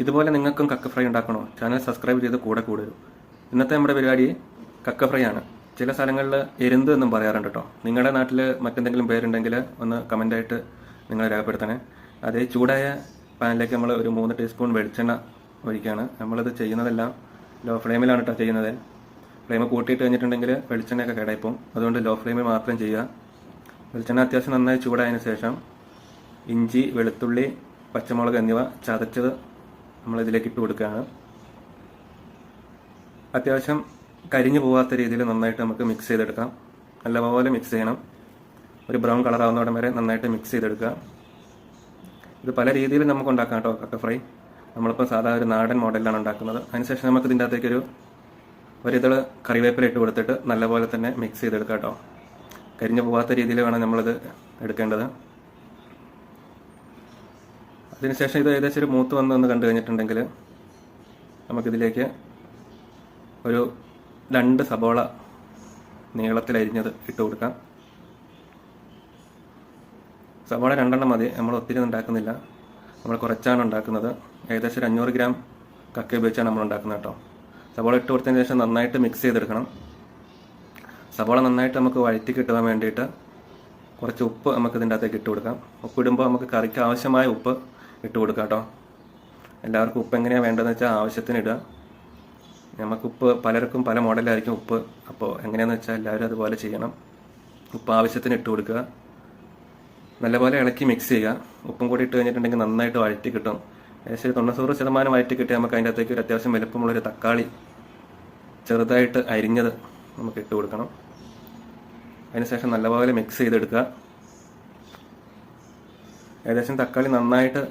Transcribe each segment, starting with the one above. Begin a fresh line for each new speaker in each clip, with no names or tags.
ഇതുപോലെ നിങ്ങൾക്കും കക്ക ഫ്രൈ ഉണ്ടാക്കണോ? ചാനൽ സബ്സ്ക്രൈബ് ചെയ്ത് കൂടെ കൂടരും ഇന്നത്തെ നമ്മുടെ പരിപാടി കക്ക ഫ്രൈ ആണ്. ചില സ്ഥലങ്ങളിൽ എരുന്ത് എന്നും പറയാറുണ്ട് കേട്ടോ. നിങ്ങളുടെ നാട്ടിൽ മറ്റെന്തെങ്കിലും പേരുണ്ടെങ്കിൽ ഒന്ന് കമന്റായിട്ട് നിങ്ങൾ രേഖപ്പെടുത്തണേ. അതേ ചൂടായ പാനിലേക്ക് നമ്മൾ ഒരു മൂന്ന് ടീസ്പൂൺ വെളിച്ചെണ്ണ ഒഴിക്കുകയാണ്. നമ്മളിത് ചെയ്യുന്നതെല്ലാം ലോ ഫ്ലെയിമിലാണ് കേട്ടോ ചെയ്യുന്നത്. ഫ്ലെയിം കൂട്ടിയിട്ട് കഴിഞ്ഞിട്ടുണ്ടെങ്കിൽ വെളിച്ചെണ്ണയൊക്കെ കേടായിപ്പോവും അതുകൊണ്ട് ലോ ഫ്ലെയിമിൽ മാത്രം ചെയ്യുക. വെളിച്ചെണ്ണ അത്യാവശ്യം നന്നായി ചൂടായതിനു ശേഷം ഇഞ്ചി വെളുത്തുള്ളി പച്ചമുളക് എന്നിവ ചതച്ചത് നമ്മൾ ഇതിലേക്ക് ഇട്ട് കൊടുക്കുകയാണ്. അത്യാവശ്യം കരിഞ്ഞു പോകാത്ത രീതിയിൽ നന്നായിട്ട് നമുക്ക് മിക്സ് ചെയ്തെടുക്കാം. നല്ലപോലെ മിക്സ് ചെയ്യണം. ഒരു ബ്രൗൺ കളർ ആവുന്നോടം വരെ നന്നായിട്ട് മിക്സ് ചെയ്തെടുക്കുക. ഇത് പല രീതിയിൽ നമുക്ക് ഉണ്ടാക്കാം കേട്ടോ കക്ക ഫ്രൈ നമ്മളിപ്പോൾ സാധാ ഒരു നാടൻ മോഡലിലാണ് ഉണ്ടാക്കുന്നത്. അതിനുശേഷം നമുക്ക് ഇതിന്റെ അകത്തേക്കൊരു ഒരിതൾ കറിവേപ്പില ഇട്ട് കൊടുത്തിട്ട് നല്ലപോലെ തന്നെ മിക്സ് ചെയ്തെടുക്കാം കേട്ടോ. കരിഞ്ഞു പോകാത്ത രീതിയിൽ വേണം നമ്മളിത് എടുക്കേണ്ടത്. അതിനുശേഷം ഇത് ഏകദേശം ഒരു മൂത്ത് വന്ന് ഒന്ന് കണ്ടു കഴിഞ്ഞിട്ടുണ്ടെങ്കിൽ നമുക്കിതിലേക്ക് ഒരു രണ്ട് സബോള നീളത്തിലരിഞ്ഞത് ഇട്ട് കൊടുക്കാം. സബോള രണ്ടെണ്ണം മതി. നമ്മൾ ഒത്തിരി ഉണ്ടാക്കുന്നില്ല. നമ്മൾ കുറച്ചാണ് ഉണ്ടാക്കുന്നത്. ഏകദേശം ഒരു അഞ്ഞൂറ് ഗ്രാം കക്ക ഉപയോഗിച്ചാണ് നമ്മൾ ഉണ്ടാക്കുന്നത് കേട്ടോ. സബോള ഇട്ട് കൊടുത്തതിന് ശേഷം നന്നായിട്ട് മിക്സ് ചെയ്തെടുക്കണം. സബോള നന്നായിട്ട് നമുക്ക് വഴറ്റി കിട്ടുവാൻ വേണ്ടിയിട്ട് കുറച്ച് ഉപ്പ് നമുക്ക് ഇതിന്റെ അകത്തേക്ക് ഇട്ട് കൊടുക്കാം. ഉപ്പ് ഇടുമ്പോൾ നമുക്ക് കറിക്ക് ആവശ്യമായ ഉപ്പ് ഇട്ട് കൊടുക്കുക കേട്ടോ എല്ലാവർക്കും ഉപ്പ് എങ്ങനെയാണ് വേണ്ടതെന്ന് വെച്ചാൽ ആവശ്യത്തിന് ഇടുക. നമുക്ക് ഉപ്പ് പലർക്കും പല മോഡലായിരിക്കും ഉപ്പ്. അപ്പോൾ എങ്ങനെയാണെന്ന് വെച്ചാൽ എല്ലാവരും അതുപോലെ ചെയ്യണം. ഉപ്പ് ആവശ്യത്തിന് ഇട്ട് കൊടുക്കുക. നല്ലപോലെ ഇളക്കി മിക്സ് ചെയ്യുക. ഉപ്പും കൂടി ഇട്ട് കഴിഞ്ഞിട്ടുണ്ടെങ്കിൽ നന്നായിട്ട് വഴറ്റി കിട്ടും. ഏകദേശം തൊണ്ണൂറ് ശതമാനം വഴറ്റി കിട്ടിയാൽ നമുക്ക് അതിന്റെ അകത്തേക്ക് ഒരു അത്യാവശ്യം വലുപ്പമുള്ളൊരു തക്കാളി ചെറുതായിട്ട് അരിഞ്ഞത് നമുക്ക് ഇട്ട് കൊടുക്കണം. അതിനുശേഷം നല്ലപോലെ മിക്സ് ചെയ്തെടുക്കുക. ഏകദേശം തക്കാളി നന്നായിട്ട്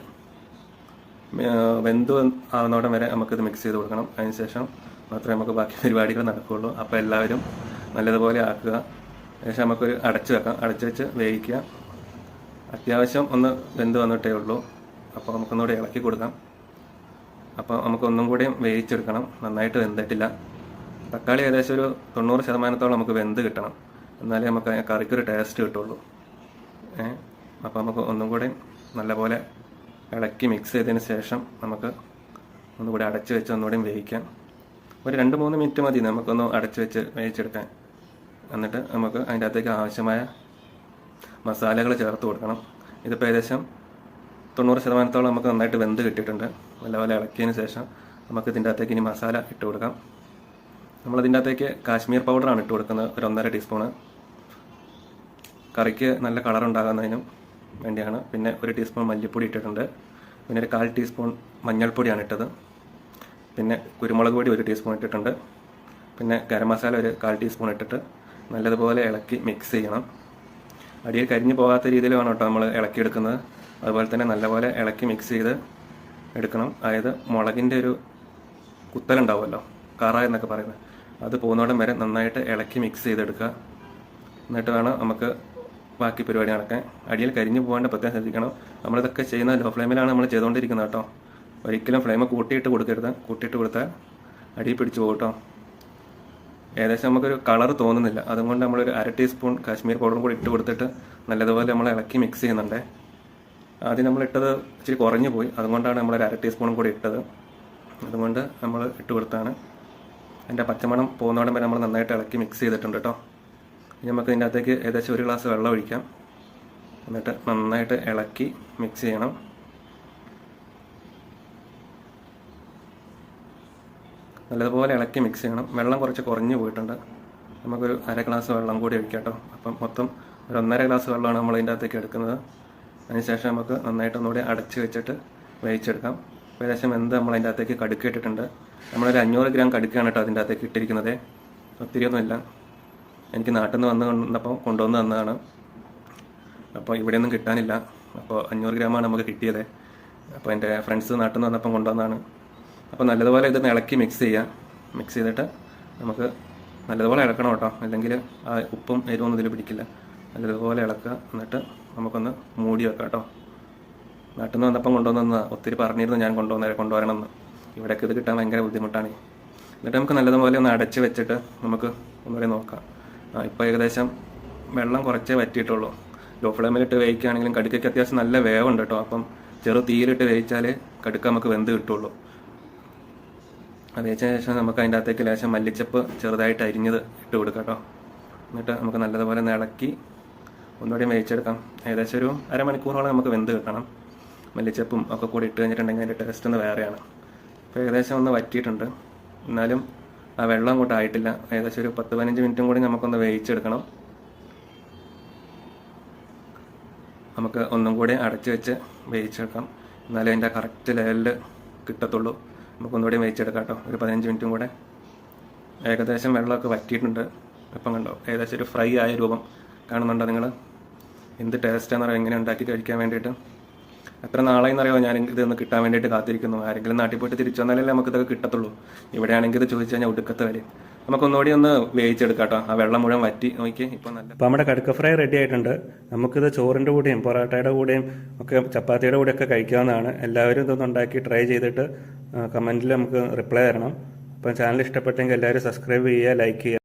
വെന്ത് ആവുന്നോടം വരെ നമുക്കിത് മിക്സ് ചെയ്ത് കൊടുക്കണം. അതിനുശേഷം മാത്രമേ നമുക്ക് ബാക്കി പരിപാടികൾ നടക്കുകയുള്ളൂ. അപ്പോൾ എല്ലാവരും നല്ലതുപോലെ ആക്കുക. ശേഷം നമുക്കൊരു അടച്ച് വെക്കാം. അടച്ച് വെച്ച് വേവിക്കുക. അത്യാവശ്യം ഒന്ന് വെന്ത് വന്നിട്ടേ ഉള്ളൂ. അപ്പോൾ നമുക്കൊന്നുകൂടി ഇളക്കി കൊടുക്കാം. അപ്പോൾ നമുക്കൊന്നും കൂടി വേവിച്ചെടുക്കണം. നന്നായിട്ട് വെന്തിട്ടില്ല. തക്കാളി ഏകദേശം ഒരു തൊണ്ണൂറ് ശതമാനത്തോളം നമുക്ക് വെന്ത് കിട്ടണം. എന്നാലേ നമുക്ക് കറിക്കൊരു ടേസ്റ്റ് കിട്ടുള്ളൂ അപ്പോൾ നമുക്ക് ഒന്നും കൂടി നല്ലപോലെ ഇളക്കി മിക്സ് ചെയ്തതിന് ശേഷം നമുക്ക് ഒന്നുകൂടി അടച്ച് വെച്ച് ഒന്നുകൂടി വേവിക്കാം. ഒരു രണ്ട് മൂന്ന് മിനിറ്റ് മതി നമുക്കൊന്ന് അടച്ച് വെച്ച് വേവിച്ചെടുക്കാൻ. എന്നിട്ട് നമുക്ക് അതിന്റെ അകത്തേക്ക് ആവശ്യമായ മസാലകൾ ചേർത്ത് കൊടുക്കണം. ഇതിപ്പോൾ ഏകദേശം തൊണ്ണൂറ് ശതമാനത്തോളം നമുക്ക് നന്നായിട്ട് വെന്ത് കിട്ടിയിട്ടുണ്ട്. നല്ലപോലെ ഇളക്കിയതിന് ശേഷം നമുക്ക് ഇതിന്റെ അകത്തേക്ക് ഇനി മസാല ഇട്ട് കൊടുക്കാം. നമ്മളതിന്റെ അകത്തേക്ക് കാശ്മീർ പൗഡറാണ് ഇട്ട് കൊടുക്കുന്നത്. ഒരു ഒന്നര ടീസ്പൂണ് കറിക്ക് നല്ല കളർ ഉണ്ടാകുന്നതിനും വേണ്ടിയാണ്. പിന്നെ ഒരു ടീസ്പൂൺ മല്ലിപ്പൊടി ഇട്ടിട്ടുണ്ട്. പിന്നെ ഒരു കാൽ ടീസ്പൂൺ മഞ്ഞൾപ്പൊടിയാണ് ഇട്ടത്. പിന്നെ കുരുമുളക് പൊടി ഒരു ടീസ്പൂൺ ഇട്ടിട്ടുണ്ട്. പിന്നെ ഗരം മസാല ഒരു കാൽ ടീസ്പൂൺ ഇട്ടിട്ട് നല്ലതുപോലെ ഇളക്കി മിക്സ് ചെയ്യണം. അടിയിൽ കരിഞ്ഞു പോകാത്ത രീതിയിൽ വേണം കേട്ടോ നമ്മൾ ഇളക്കിയെടുക്കുന്നത്. അതുപോലെ തന്നെ നല്ലപോലെ ഇളക്കി മിക്സ് ചെയ്ത് എടുക്കണം. അതായത് മുളകിന്റെ ഒരു കുത്തലുണ്ടാവുമല്ലോ കറ എന്നൊക്കെ പറയുന്നത്. അത് പോകുന്നോടം വരെ നന്നായിട്ട് ഇളക്കി മിക്സ് ചെയ്തെടുക്കുക. എന്നിട്ട് വേണം നമുക്ക് ബാക്കി നടക്കാൻ അടിയിൽ കരിഞ്ഞു പോകാണ്ട് പ്രത്യേകം ശ്രദ്ധിക്കണം. നമ്മളിതൊക്കെ ചെയ്യുന്ന ലോ ഫ്ലെയിമിലാണ് നമ്മൾ ചെയ്തുകൊണ്ടിരിക്കുന്നത് കേട്ടോ. ഒരിക്കലും ഫ്ലെയിം കൂട്ടിയിട്ട് കൊടുക്കരുത്. കൂട്ടിയിട്ട് കൊടുത്താൽ അടിയിൽ പിടിച്ചു പോകും കേട്ടോ. ഏകദേശം നമുക്കൊരു കളർ തോന്നുന്നില്ല. അതുകൊണ്ട് നമ്മളൊരു അര ടീസ്പൂൺ കാശ്മീർ പൗഡറും കൂടി ഇട്ട് കൊടുത്തിട്ട് നല്ലതുപോലെ നമ്മൾ ഇളക്കി മിക്സ് ചെയ്യുന്നുണ്ട്. ആദ്യം നമ്മൾ ഇട്ടത് ഇച്ചിരി കുറഞ്ഞു പോയി. അതുകൊണ്ടാണ് ഒരു അര ടീസ്പൂണും കൂടി ഇട്ടത്. അതുകൊണ്ട് നമ്മൾ ഇട്ട് കൊടുത്താണ് അതിന്റെ പച്ചമണം പോകുന്നോടം വരെ നമ്മൾ നന്നായിട്ട് ഇളക്കി മിക്സ് ചെയ്തിട്ടുണ്ട് കേട്ടോ. നമുക്ക് ഇതിന്റെ അകത്തേക്ക് ഏകദേശം ഒരു ഗ്ലാസ് വെള്ളം ഒഴിക്കാം. എന്നിട്ട് നന്നായിട്ട് ഇളക്കി മിക്സ് ചെയ്യണം. നല്ലതുപോലെ ഇളക്കി മിക്സ് ചെയ്യണം. വെള്ളം കുറച്ച് കുറഞ്ഞു പോയിട്ടുണ്ട്. നമുക്കൊരു അര ഗ്ലാസ് വെള്ളം കൂടി ഒഴിക്കാം കേട്ടോ. അപ്പം മൊത്തം ഒരു ഒന്നര ഗ്ലാസ് വെള്ളമാണ് നമ്മൾ ഇതിന്റെ അകത്തേക്ക് എടുക്കുന്നത്. അതിനുശേഷം നമുക്ക് നന്നായിട്ട് ഒന്നുകൂടി അടച്ച് വെച്ചിട്ട് വേവിച്ചെടുക്കാം. ഏകദേശം എന്ത് നമ്മൾ അതിന്റെ അകത്തേക്ക് കടുക്കിട്ടിട്ടുണ്ട്. നമ്മളൊരു അഞ്ഞൂറ് ഗ്രാം കടുക്കാണ് കേട്ടോ അതിന്റെ അകത്തേക്ക് ഇട്ടിരിക്കുന്നത്. ഒത്തിരി ഒന്നുമില്ല എനിക്ക് നാട്ടിൽ നിന്ന് വന്ന് കൊണ്ടപ്പോൾ കൊണ്ടുവന്ന് തന്നതാണ്. അപ്പോൾ ഇവിടെ ഒന്നും കിട്ടാനില്ല. അപ്പോൾ അഞ്ഞൂറ് ഗ്രാമാണ് നമുക്ക് കിട്ടിയത്. അപ്പോൾ എന്റെ ഫ്രണ്ട്സ് നാട്ടിൽ നിന്ന് വന്നപ്പം കൊണ്ടുവന്നതാണ്. അപ്പോൾ നല്ലതുപോലെ ഇത് ഇളക്കി മിക്സ് ചെയ്യാം. മിക്സ് ചെയ്തിട്ട് നമുക്ക് നല്ലതുപോലെ ഇളക്കണം കേട്ടോ. അല്ലെങ്കിൽ ആ ഉപ്പും എരിവൊന്നും ഇതിൽ പിടിക്കില്ല. നല്ലതുപോലെ ഇളക്കുക. എന്നിട്ട് നമുക്കൊന്ന് മൂടി വെക്കാം കേട്ടോ. നാട്ടിൽ നിന്ന് വന്നപ്പം കൊണ്ടുവന്ന ഒത്തിരി പറഞ്ഞിരുന്നു ഞാൻ കൊണ്ടുവന്നേരെ കൊണ്ടുവരണമെന്ന്. ഇവിടെയൊക്കെ ഇത് കിട്ടാൻ ഭയങ്കര ബുദ്ധിമുട്ടാണ്. എന്നിട്ട് നമുക്ക് നല്ലതുപോലെ ഒന്ന് അടച്ച് വെച്ചിട്ട് നമുക്ക് ഒന്നുകൂടി നോക്കാം. ഇപ്പോൾ ഏകദേശം വെള്ളം കുറച്ചേ പറ്റിയിട്ടുള്ളൂ ലോ ഫ്ലെയിമിലിട്ട് വേവിക്കുകയാണെങ്കിലും കടുക്കയ്ക്ക് അത്യാവശ്യം നല്ല വേവുണ്ട് കേട്ടോ. അപ്പം ചെറു തീയിലിട്ട് വേവിച്ചാൽ കടുക്ക നമുക്ക് വെന്ത് കിട്ടുള്ളൂ. അത് വെച്ചതിന് ശേഷം നമുക്ക് അതിന്റെ അകത്തേക്ക് ലേശം മല്ലിച്ചപ്പ് ചെറുതായിട്ട് അരിഞ്ഞത് ഇട്ട് കൊടുക്കാം കേട്ടോ. എന്നിട്ട് നമുക്ക് നല്ലതുപോലെ ഇളക്കി ഒന്നുകൂടി വേവിച്ചെടുക്കാം. ഏകദേശം ഒരു അരമണിക്കൂറോളം നമുക്ക് വെന്ത് കിട്ടണം. മല്ലിച്ചപ്പും ഒക്കെ കൂടി ഇട്ട് കഴിഞ്ഞിട്ടുണ്ടെങ്കിൽ അതിന്റെ ടേസ്റ്റ് ഒന്ന് വേറെയാണ്. അപ്പോൾ ഏകദേശം ഒന്ന് വറ്റിയിട്ടുണ്ട്. എന്നാലും ആ വെള്ളം അങ്ങോട്ട് ആയിട്ടില്ല. ഏകദേശം ഒരു പത്ത് പതിനഞ്ച് മിനിറ്റും കൂടി നമുക്കൊന്ന് വേവിച്ചെടുക്കണം. നമുക്ക് ഒന്നും കൂടി അടച്ചു വെച്ച് വേവിച്ചെടുക്കാം. എന്നാലേ അതിന്റെ കറക്റ്റ് ലെവലിൽ കിട്ടത്തുള്ളൂ. നമുക്കൊന്നുകൂടി വേവിച്ചെടുക്കാം കേട്ടോ. ഒരു പതിനഞ്ച് മിനിറ്റും കൂടെ. ഏകദേശം വെള്ളമൊക്കെ വറ്റിയിട്ടുണ്ട്. ഇപ്പം കണ്ടോ ഏകദേശം ഒരു ഫ്രൈ ആയ രൂപം കാണുന്നുണ്ടോ നിങ്ങൾ? എന്ത് ടേസ്റ്റാണെന്ന് പറയുക എങ്ങനെ ഉണ്ടാക്കി കഴിക്കാൻ വേണ്ടിയിട്ട്? എത്ര നാളായി എന്നറിയോ ഞാൻ ഇതൊന്ന് കിട്ടാൻ വേണ്ടിയിട്ട് കാത്തിരിക്കുന്നു. ആരെങ്കിലും നാട്ടിൽ പോയിട്ട് തിരിച്ചു വന്നാലല്ലേ നമുക്ക് ഇതൊക്കെ കിട്ടത്തുള്ളൂ. ഇവിടെയാണെങ്കിൽ ഇത് ചോദിച്ചു ഞാൻ ഒടുക്കത്തെ വരെ നമുക്ക് ഒന്നുകൂടി ഒന്ന് വേവിച്ചെടുക്കാം കേട്ടോ. ആ വെള്ളം മുഴുവൻ വറ്റി. നോക്കി ഇപ്പൊ നല്ല അപ്പോൾ നമ്മുടെ കടുക്ക ഫ്രൈ റെഡി ആയിട്ടുണ്ട്. നമുക്കിത് ചോറിന്റെ കൂടെയും പൊറോട്ടയുടെ കൂടെയും ഒക്കെ ചപ്പാത്തിയുടെ കൂടെ കൂടെയൊക്കെ കഴിക്കാവുന്നതാണ്. എല്ലാവരും ഇതൊന്ന് ഉണ്ടാക്കി ട്രൈ ചെയ്തിട്ട് കമന്റിൽ നമുക്ക് റിപ്ലൈ തരണം. അപ്പം ചാനൽ ഇഷ്ടപ്പെട്ടെങ്കിൽ എല്ലാവരും സബ്സ്ക്രൈബ് ചെയ്യുക ലൈക്ക് ചെയ്യുക.